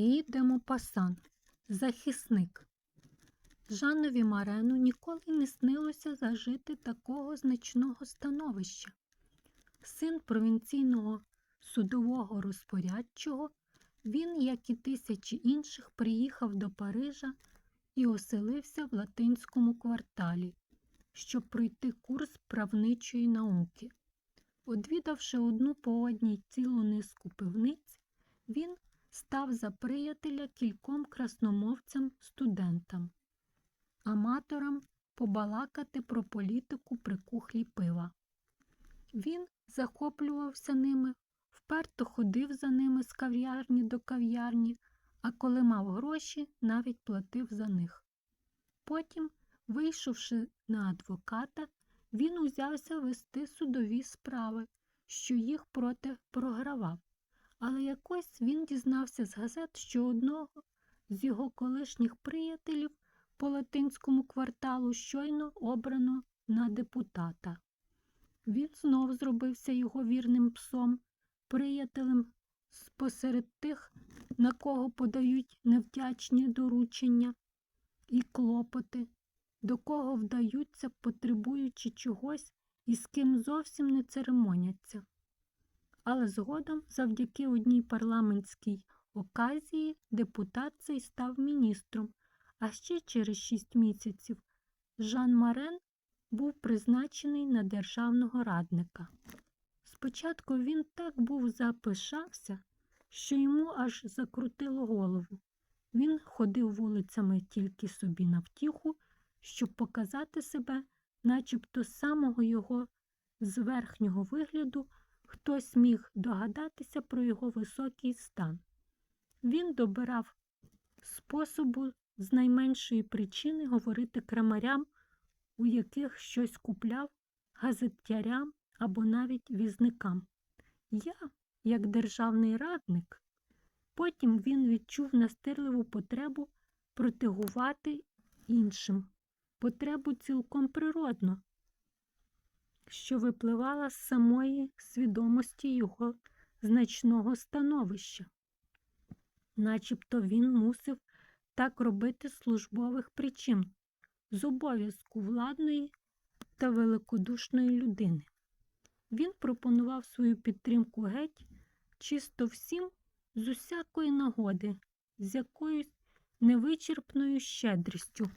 І Демопасан, захисник. Жанові Марену ніколи не снилося зажити такого значного становища. Син провінційного судового розпорядчого, він, як і тисячі інших, приїхав до Парижа і оселився в латинському кварталі, щоб пройти курс правничої науки. Одвідавши одну по цілу низку пивниць, він став за приятеля кільком красномовцям студентам, аматорам побалакати про політику при кухлі пива. Він захоплювався ними, вперто ходив за ними з кав'ярні до кав'ярні, а коли мав гроші, навіть платив за них. Потім, вийшовши на адвоката, він узявся вести судові справи, що їх проти програвав. Але якось він дізнався з газет, що одного з його колишніх приятелів по латинському кварталу щойно обрано на депутата. Він знов зробився його вірним псом, приятелем посеред тих, на кого подають невдячні доручення і клопоти, до кого вдаються, потребуючи чогось і з ким зовсім не церемоняться. Але згодом, завдяки одній парламентській оказії, депутат цей став міністром, а ще через шість місяців Жан Марен був призначений на державного радника. Спочатку він так був запишався, що йому аж закрутило голову. Він ходив вулицями тільки собі на втіху, щоб показати себе, начебто з самого його з верхнього вигляду хтось міг догадатися про його високий стан. Він добирав способу з найменшої причини говорити крамарям, у яких щось купляв, газетярям або навіть візникам. Я, як державний радник, потім він відчув настирливу потребу протигувати іншим, потребу цілком природно, що випливала з самої свідомості його значного становища. Начебто він мусив так робити службових причин, з обов'язку владної та великодушної людини. Він пропонував свою підтримку геть чисто всім з усякої нагоди, з якоюсь невичерпною щедрістю.